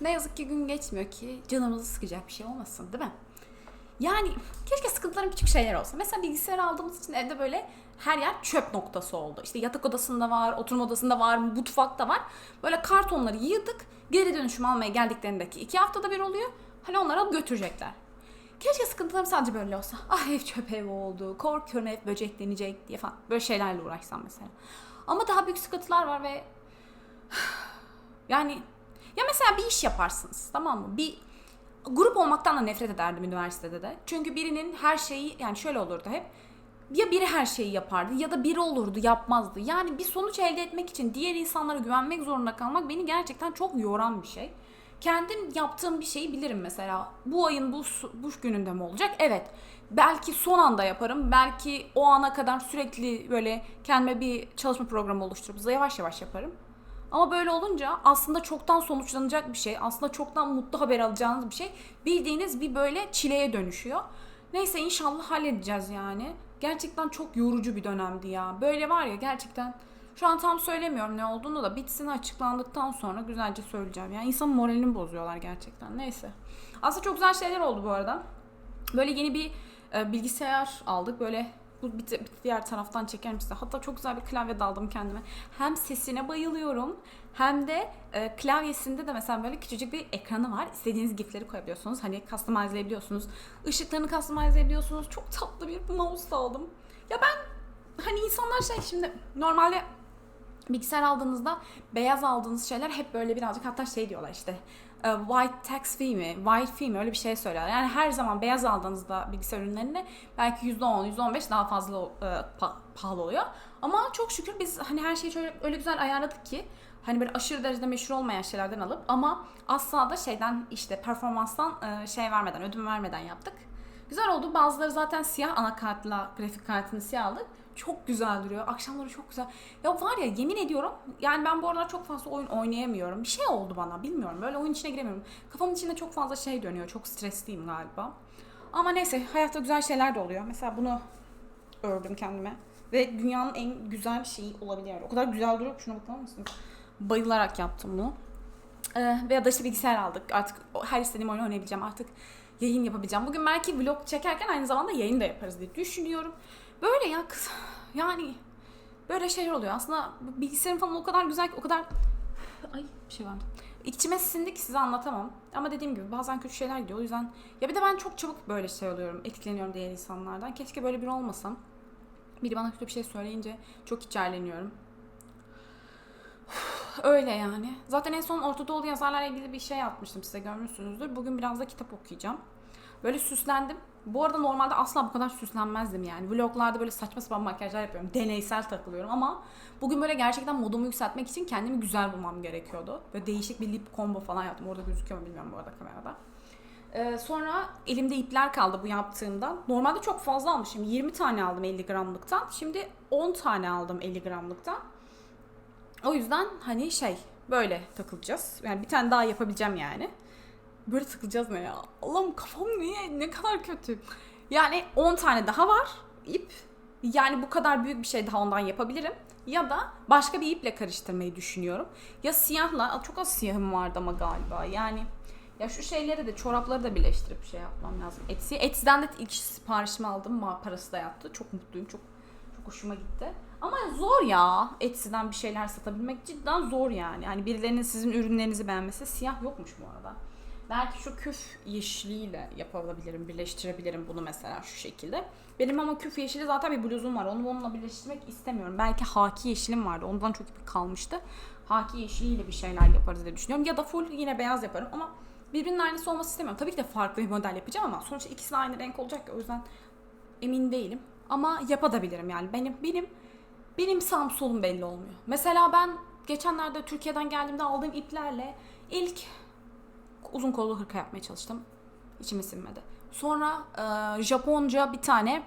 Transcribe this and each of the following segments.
Ne yazık ki gün geçmiyor ki canımızı sıkacak bir şey olmasın değil mi? Yani keşke sıkıntıların küçük şeyler olsa. Mesela bilgisayar aldığımız için evde böyle her yer çöp noktası oldu. İşte yatak odasında var, oturma odasında var, mutfakta var. Böyle kartonları yığdık. Geri dönüşüm almaya geldiklerindeki iki haftada bir oluyor. Hani onları alıp götürecekler. Keşke sıkıntılarım sadece böyle olsa. Ah ev çöp ev oldu. Korkuyorum ev böceklenecek diye falan. Böyle şeylerle uğraşsam mesela. Ama daha büyük sıkıntılar var ve yani ya mesela bir iş yaparsınız tamam mı? Bir grup olmaktan da nefret ederdim üniversitede de. Çünkü birinin her şeyi yani şöyle olurdu hep. Ya biri her şeyi yapardı ya da biri olurdu yapmazdı. Yani bir sonuç elde etmek için diğer insanlara güvenmek zorunda kalmak beni gerçekten çok yoran bir şey. Kendim yaptığım bir şeyi bilirim mesela. Bu ayın bu, bu gününde mi olacak? Evet. Belki son anda yaparım. Belki o ana kadar sürekli böyle kendime bir çalışma programı oluşturup yavaş yavaş yaparım. Ama böyle olunca aslında çoktan sonuçlanacak bir şey, aslında çoktan mutlu haber alacağınız bir şey bildiğiniz bir böyle çileye dönüşüyor. Neyse inşallah halledeceğiz yani. Gerçekten çok yorucu bir dönemdi ya. Böyle var ya gerçekten şu an tam söylemiyorum ne olduğunu da bitsin açıklandıktan sonra güzelce söyleyeceğim. Yani insanın moralini bozuyorlar gerçekten. Neyse. Aslında çok güzel şeyler oldu bu arada. Böyle yeni bir e, bilgisayar aldık. Böyle bu bir, bir diğer taraftan çekerim size. Hatta çok güzel bir klavye de aldım kendime. Hem sesine bayılıyorum hem de e, klavyesinde de mesela böyle küçücük bir ekranı var. İstediğiniz gifleri koyabiliyorsunuz. Hani customize'layabiliyorsunuz. Işıklarını customize'layabiliyorsunuz. Çok tatlı bir mouse aldım. Ya ben hani insanlar şey şimdi normalde bilgisayar aldığınızda beyaz aldığınız şeyler hep böyle birazcık hatta şey diyorlar işte e, white tax fee mi, white fee mi öyle bir şey söylerler. Yani her zaman beyaz aldığınızda bilgisayar ürünlerine belki %10, %15 daha fazla e, pa- pahalı oluyor. Ama çok şükür biz hani her şeyi şöyle öyle güzel ayarladık ki hani böyle aşırı derecede meşhur olmayan şeylerden alıp ama asla da şeyden işte performanstan e, şey vermeden, ödün vermeden yaptık. Güzel oldu. Bazıları zaten siyah anakartla grafik kartını siyah aldık. Çok güzel duruyor. Akşamları çok güzel. Ya var ya yemin ediyorum yani ben bu aralar çok fazla oyun oynayamıyorum. Bir şey oldu bana bilmiyorum. Böyle oyun içine giremiyorum. Kafamın içinde çok fazla şey dönüyor. Çok stresliyim galiba. Ama neyse hayatta güzel şeyler de oluyor. Mesela bunu ördüm kendime. Ve dünyanın en güzel şeyi olabilir. O kadar güzel duruyor şuna bakar mısınız? Bayılarak yaptım bunu. Ee, veya da işte bilgisayar aldık. Artık her istediğim oyunu oynayabileceğim. Artık yayın yapabileceğim. Bugün belki vlog çekerken aynı zamanda yayın da yaparız diye düşünüyorum. Böyle ya kız. Yani böyle şeyler oluyor. Aslında bilgisayarım falan o kadar güzel ki o kadar... Ay bir şey vardı. İçime sindi ki size anlatamam. Ama dediğim gibi bazen kötü şeyler gidiyor. O yüzden ya bir de ben çok çabuk böyle şey oluyorum. Etkileniyorum diğer insanlardan. Keşke böyle biri olmasam. Biri bana kötü bir şey söyleyince çok içerleniyorum. Öyle yani. Zaten en son Orta Doğulu yazarlarla ilgili bir şey atmıştım size görmüşsünüzdür. Bugün biraz da kitap okuyacağım. Böyle süslendim. Bu arada normalde asla bu kadar süslenmezdim yani. Vloglarda böyle saçma sapan makyajlar yapıyorum. Deneysel takılıyorum ama bugün böyle gerçekten modumu yükseltmek için kendimi güzel bulmam gerekiyordu. Böyle değişik bir lip combo falan yaptım. Orada gözüküyor mu bilmiyorum bu arada kamerada. Ee, sonra elimde ipler kaldı bu yaptığımda. Normalde çok fazla almışım. 20 tane aldım 50 gramlıktan. Şimdi 10 tane aldım 50 gramlıktan. O yüzden hani şey böyle takılacağız. Yani bir tane daha yapabileceğim yani. Böyle takılacağız ne ya? Allah'ım kafam niye ne kadar kötü. Yani 10 tane daha var ip. Yani bu kadar büyük bir şey daha ondan yapabilirim. Ya da başka bir iple karıştırmayı düşünüyorum. Ya siyahla, çok az siyahım vardı ama galiba. Yani ya şu şeyleri de çorapları da birleştirip şey yapmam lazım. Etsy. Etsy'den de ilk siparişimi aldım. Parası da yattı. Çok mutluyum. Çok hoşuma gitti. Ama zor ya Etsy'den bir şeyler satabilmek cidden zor yani. Yani birilerinin sizin ürünlerinizi beğenmesi siyah yokmuş bu arada. Belki şu küf yeşiliyle yapabilirim, birleştirebilirim bunu mesela şu şekilde. Benim ama küf yeşili zaten bir bluzum var. Onu onunla birleştirmek istemiyorum. Belki haki yeşilim vardı. Ondan çok ip kalmıştı. Haki yeşiliyle bir şeyler yaparız diye düşünüyorum. Ya da full yine beyaz yaparım ama birbirinin aynısı olması istemiyorum. Tabii ki de farklı bir model yapacağım ama sonuçta ikisi de aynı renk olacak ya. O yüzden emin değilim. Ama yapabilirim yani. Benim benim benim sağım solum belli olmuyor. Mesela ben geçenlerde Türkiye'den geldiğimde aldığım iplerle ilk uzun kollu hırka yapmaya çalıştım. İçime sinmedi. Sonra e, Japonca bir tane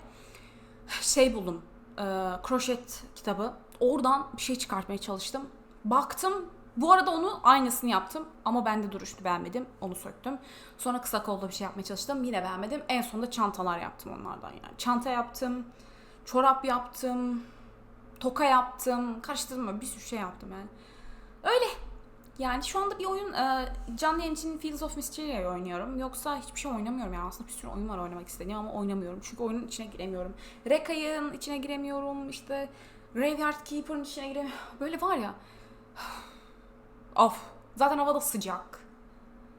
şey buldum. E, kroşet kitabı. Oradan bir şey çıkartmaya çalıştım. Baktım. Bu arada onu aynısını yaptım ama bende duruştu beğenmedim. Onu söktüm. Sonra kısa kolda bir şey yapmaya çalıştım. Yine beğenmedim. En sonunda çantalar yaptım onlardan yani. Çanta yaptım. Çorap yaptım. toka yaptım. Karıştırdım bir sürü şey yaptım yani. Öyle. Yani şu anda bir oyun e, canlı yayın için Fields of Mystery'yi oynuyorum. Yoksa hiçbir şey oynamıyorum yani. Aslında bir sürü oyun var oynamak istediğim ama oynamıyorum. Çünkü oyunun içine giremiyorum. Reka'nın içine giremiyorum. İşte Graveyard Keeper'ın içine giremiyorum. Böyle var ya. Of. Zaten havada sıcak.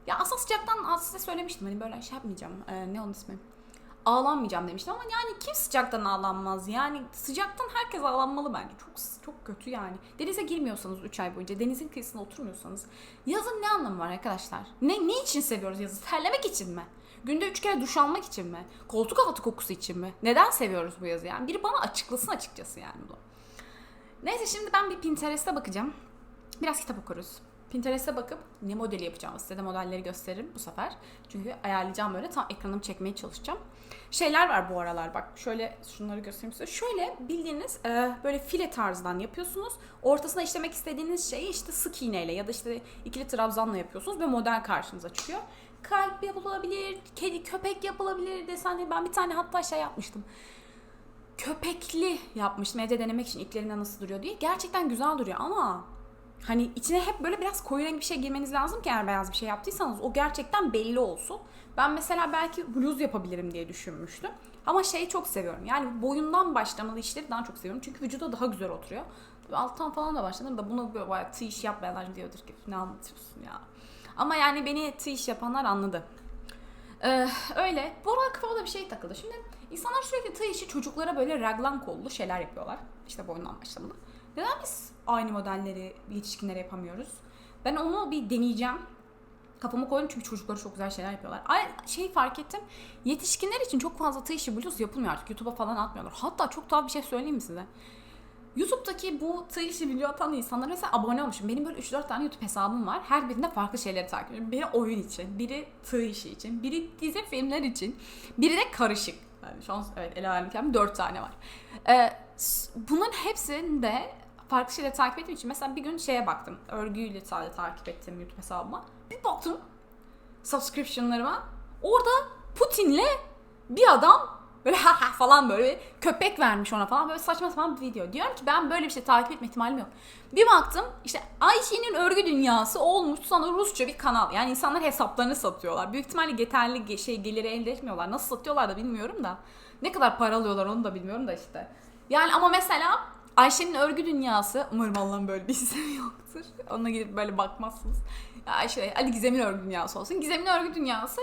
Ya aslında sıcaktan size söylemiştim. Hani böyle şey yapmayacağım. E, ne onun ismi? ağlanmayacağım demiştim ama yani kim sıcaktan ağlanmaz? Yani sıcaktan herkes ağlanmalı bence. Çok çok kötü yani. Denize girmiyorsanız 3 ay boyunca, denizin kıyısında oturmuyorsanız yazın ne anlamı var arkadaşlar? Ne ne için seviyoruz yazı? Terlemek için mi? Günde 3 kere duş almak için mi? Koltuk altı kokusu için mi? Neden seviyoruz bu yazı yani? Biri bana açıklasın açıkçası yani bu. Neyse şimdi ben bir Pinterest'e bakacağım. Biraz kitap okuruz. Pinterest'e bakıp ne modeli yapacağım size de modelleri gösteririm bu sefer. Çünkü ayarlayacağım böyle tam ekranımı çekmeye çalışacağım. Şeyler var bu aralar bak şöyle şunları göstereyim size. Şöyle bildiğiniz e, böyle file tarzdan yapıyorsunuz. Ortasına işlemek istediğiniz şeyi işte sık iğneyle ya da işte ikili trabzanla yapıyorsunuz ve model karşınıza çıkıyor. Kalp yapılabilir, kedi köpek yapılabilir desenli. Ben bir tane hatta şey yapmıştım köpekli yapmıştım evde denemek için iplerinde nasıl duruyor diye. Gerçekten güzel duruyor ama Hani içine hep böyle biraz koyu renk bir şey girmeniz lazım ki eğer beyaz bir şey yaptıysanız o gerçekten belli olsun. Ben mesela belki bluz yapabilirim diye düşünmüştüm. Ama şeyi çok seviyorum. Yani boyundan başlamalı işleri daha çok seviyorum. Çünkü vücuda daha güzel oturuyor. Alttan falan da başladım da bunu böyle bayağı tığ iş yapmayanlar diyordur ki ne anlatıyorsun ya. Ama yani beni tığ iş yapanlar anladı. Ee, öyle. Bu arada kafama bir şey takıldı. Şimdi insanlar sürekli tığ işi çocuklara böyle raglan kollu şeyler yapıyorlar. İşte boyundan başlamalı. Neden biz aynı modelleri yetişkinlere yapamıyoruz? Ben onu bir deneyeceğim. Kafama koydum çünkü çocukları çok güzel şeyler yapıyorlar. Ay şey fark ettim. Yetişkinler için çok fazla tığ işi bluz yapılmıyor artık. YouTube'a falan atmıyorlar. Hatta çok tuhaf bir şey söyleyeyim mi size? YouTube'daki bu tığ işi video atan insanlar mesela abone olmuşum. Benim böyle 3-4 tane YouTube hesabım var. Her birinde farklı şeyleri takip ediyorum. Biri oyun için, biri tığ işi için, biri dizi filmler için, biri de karışık. Yani şu an evet ele alem 4 tane var. Ee, bunun hepsinde farklı şeyleri takip ettiğim için mesela bir gün şeye baktım. Örgüyle sadece takip ettiğim YouTube hesabıma. Bir baktım subscriptionlarıma. Orada Putin'le bir adam böyle ha ha falan böyle köpek vermiş ona falan böyle saçma sapan bir video. Diyorum ki ben böyle bir şey takip etme ihtimalim yok. Bir baktım işte Ayşe'nin örgü dünyası olmuş sana Rusça bir kanal. Yani insanlar hesaplarını satıyorlar. Büyük ihtimalle yeterli şey geliri elde etmiyorlar. Nasıl satıyorlar da bilmiyorum da. Ne kadar para alıyorlar onu da bilmiyorum da işte. Yani ama mesela Ayşe'nin örgü dünyası, umarım Allah'ın böyle bir isim yoktur. Ona gidip böyle bakmazsınız. Ya Ayşe, hadi Gizem'in örgü dünyası olsun. Gizem'in örgü dünyası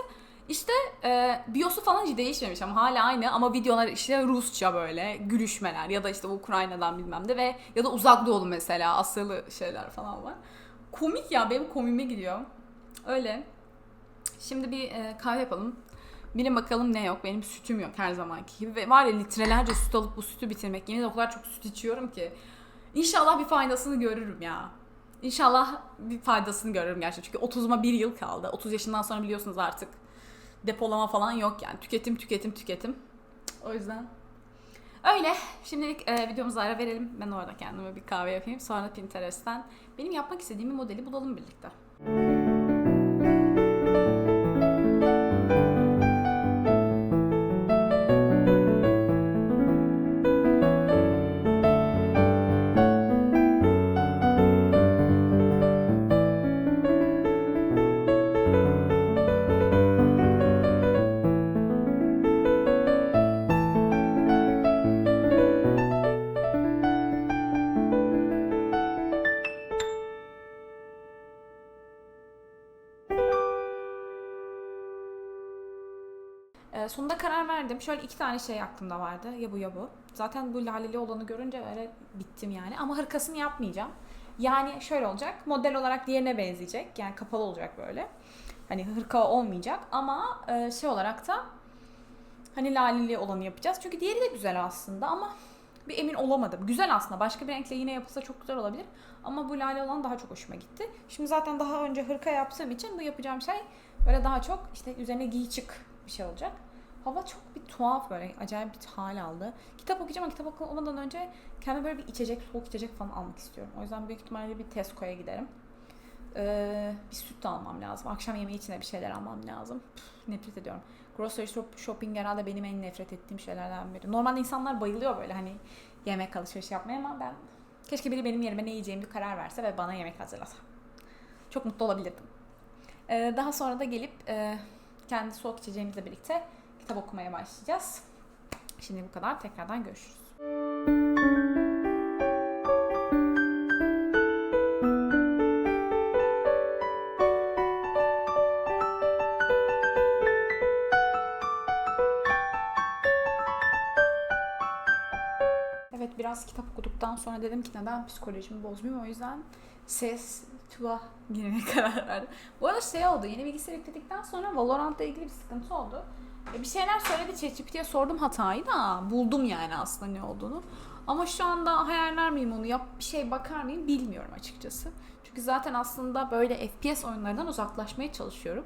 işte e, biyosu falan hiç değişmemiş ama hala aynı ama videolar işte Rusça böyle gülüşmeler ya da işte Ukrayna'dan bilmem de ve ya da uzak doğulu mesela Asyalı şeyler falan var. Komik ya benim komime gidiyor. Öyle. Şimdi bir e, kahve yapalım. Bilin bakalım ne yok. Benim sütüm yok her zamanki gibi. Ve var ya litrelerce süt alıp bu sütü bitirmek. Yemin o kadar çok süt içiyorum ki. İnşallah bir faydasını görürüm ya. İnşallah bir faydasını görürüm gerçekten. Çünkü 30'uma bir yıl kaldı. 30 yaşından sonra biliyorsunuz artık depolama falan yok yani. Tüketim, tüketim, tüketim. O yüzden öyle. Şimdilik e, videomuza ara verelim. Ben orada kendime bir kahve yapayım. Sonra Pinterest'ten benim yapmak istediğim bir modeli bulalım birlikte. E, karar verdim. Şöyle iki tane şey aklımda vardı. Ya bu ya bu. Zaten bu laleli olanı görünce öyle bittim yani. Ama hırkasını yapmayacağım. Yani şöyle olacak. Model olarak diğerine benzeyecek. Yani kapalı olacak böyle. Hani hırka olmayacak ama e, şey olarak da hani laleli olanı yapacağız. Çünkü diğeri de güzel aslında ama bir emin olamadım. Güzel aslında. Başka bir renkle yine yapılsa çok güzel olabilir. Ama bu lale olan daha çok hoşuma gitti. Şimdi zaten daha önce hırka yaptığım için bu yapacağım şey böyle daha çok işte üzerine giy çık bir şey olacak. Hava çok bir tuhaf böyle acayip bir hal aldı. Kitap okuyacağım ama kitap okumadan önce kendime böyle bir içecek, soğuk içecek falan almak istiyorum. O yüzden büyük ihtimalle bir Tesco'ya giderim. Ee, bir süt de almam lazım. Akşam yemeği için de bir şeyler almam lazım. Püf, nefret ediyorum. Grocery shop, shopping herhalde benim en nefret ettiğim şeylerden biri. Normalde insanlar bayılıyor böyle hani yemek alışveriş yapmaya ama ben keşke biri benim yerime ne yiyeceğimi karar verse ve bana yemek hazırlasa. Çok mutlu olabilirdim. Ee, daha sonra da gelip e, kendi soğuk içeceğimizle birlikte kitap okumaya başlayacağız. Şimdi bu kadar. Tekrardan görüşürüz. Evet biraz kitap okuduktan sonra dedim ki neden psikolojimi bozmayayım o yüzden ses tuva girmeye karar verdim. Bu arada şey oldu yeni bilgisayar yükledikten sonra Valorant'la ilgili bir sıkıntı oldu. E bir şeyler söyledi ChatGPT'ye sordum hatayı da buldum yani aslında ne olduğunu. Ama şu anda hayaller miyim onu yap bir şey bakar mıyım bilmiyorum açıkçası. Çünkü zaten aslında böyle FPS oyunlarından uzaklaşmaya çalışıyorum.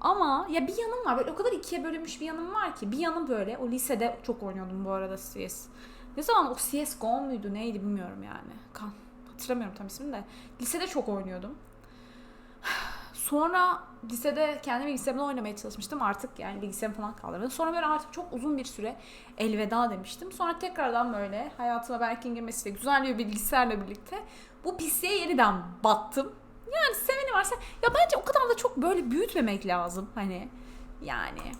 Ama ya bir yanım var böyle o kadar ikiye bölünmüş bir yanım var ki bir yanım böyle o lisede çok oynuyordum bu arada CS. Ne zaman o CSGO muydu neydi bilmiyorum yani. Kan hatırlamıyorum tam ismini de. Lisede çok oynuyordum. Sonra lisede kendi bilgisayarımda oynamaya çalışmıştım. Artık yani bilgisayarım falan kaldırdı. Sonra böyle artık çok uzun bir süre elveda demiştim. Sonra tekrardan böyle hayatıma Berk'in girmesiyle güzel bir bilgisayarla birlikte bu pisliğe yeniden battım. Yani seveni varsa ya bence o kadar da çok böyle büyütmemek lazım hani. Yani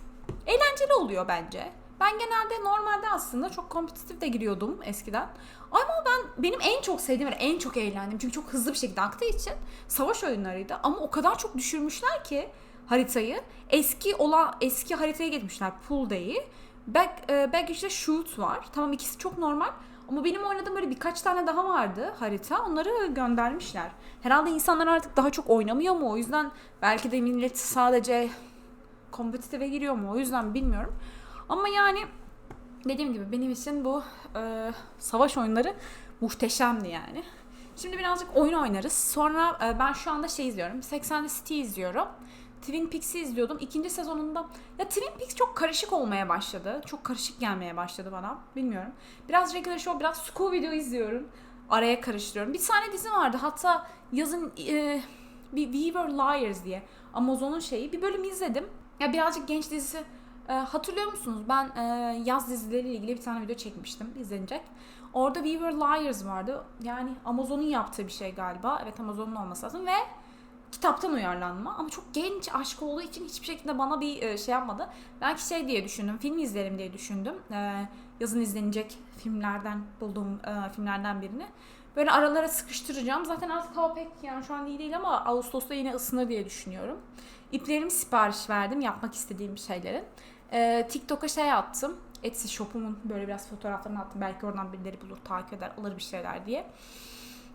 eğlenceli oluyor bence. Ben genelde normalde aslında çok kompetitif de giriyordum eskiden. Ama ben benim en çok sevdiğim ve en çok eğlendim çünkü çok hızlı bir şekilde aktığı için savaş oyunlarıydı. Ama o kadar çok düşürmüşler ki haritayı. Eski olan eski haritaya getirmişler Pool Day'i. Back, e, back işte Shoot var. Tamam ikisi çok normal. Ama benim oynadığım böyle birkaç tane daha vardı harita. Onları göndermişler. Herhalde insanlar artık daha çok oynamıyor mu? O yüzden belki de millet sadece kompetitife giriyor mu? O yüzden bilmiyorum. Ama yani dediğim gibi benim için bu e, savaş oyunları muhteşemdi yani. Şimdi birazcık oyun oynarız. Sonra e, ben şu anda şey izliyorum. 80 City izliyorum. Twin Peaks'i izliyordum. İkinci sezonunda ya Twin Peaks çok karışık olmaya başladı. Çok karışık gelmeye başladı bana. Bilmiyorum. Biraz Regular Show, biraz Scooby-Doo izliyorum. Araya karıştırıyorum. Bir tane dizi vardı. Hatta yazın e, bir We Were Liars diye Amazon'un şeyi. Bir bölüm izledim. Ya birazcık genç dizisi e, hatırlıyor musunuz? Ben e, yaz dizileriyle ilgili bir tane video çekmiştim izlenecek. Orada We Were Liars vardı. Yani Amazon'un yaptığı bir şey galiba. Evet Amazon'un olması lazım ve kitaptan uyarlanma ama çok genç aşk olduğu için hiçbir şekilde bana bir e, şey yapmadı. Belki şey diye düşündüm, film izlerim diye düşündüm. E, yazın izlenecek filmlerden bulduğum e, filmlerden birini. Böyle aralara sıkıştıracağım. Zaten artık hava pek yani şu an iyi değil ama Ağustos'ta yine ısınır diye düşünüyorum. İplerimi sipariş verdim yapmak istediğim şeylerin. E, TikTok'a şey attım. Etsy shop'umun böyle biraz fotoğraflarını attım. Belki oradan birileri bulur, takip eder, alır bir şeyler diye.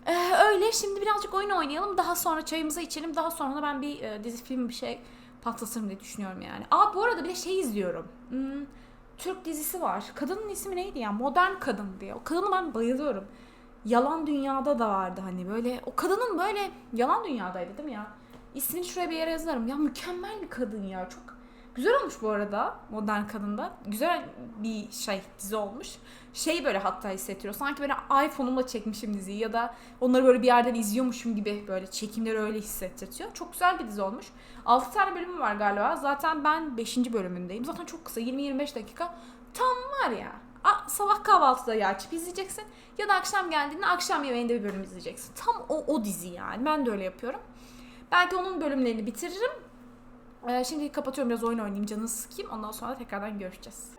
Ee, öyle şimdi birazcık oyun oynayalım. Daha sonra çayımızı içelim. Daha sonra da ben bir e, dizi film bir şey patlatırım diye düşünüyorum yani. Aa bu arada bir de şey izliyorum. Hmm, Türk dizisi var. Kadının ismi neydi ya? Modern Kadın diye. O kadını ben bayılıyorum. Yalan Dünya'da da vardı hani böyle. O kadının böyle Yalan Dünya'daydı değil mi ya? İsmini şuraya bir yere yazarım. Ya mükemmel bir kadın ya. Çok Güzel olmuş bu arada Modern Kadın'da. Güzel bir şey dizi olmuş. Şey böyle hatta hissettiriyor. Sanki böyle iPhone'umla çekmişim diziyi ya da onları böyle bir yerden izliyormuşum gibi böyle çekimleri öyle hissettiriyor. Çok güzel bir dizi olmuş. 6 tane bölümü var galiba. Zaten ben 5. bölümündeyim. Zaten çok kısa 20-25 dakika. Tam var ya. A, sabah kahvaltıda ya açıp izleyeceksin. Ya da akşam geldiğinde akşam yemeğinde bir bölüm izleyeceksin. Tam o, o dizi yani. Ben de öyle yapıyorum. Belki onun bölümlerini bitiririm. Ee, şimdi kapatıyorum biraz oyun oynayayım canını sıkayım. Ondan sonra tekrardan görüşeceğiz.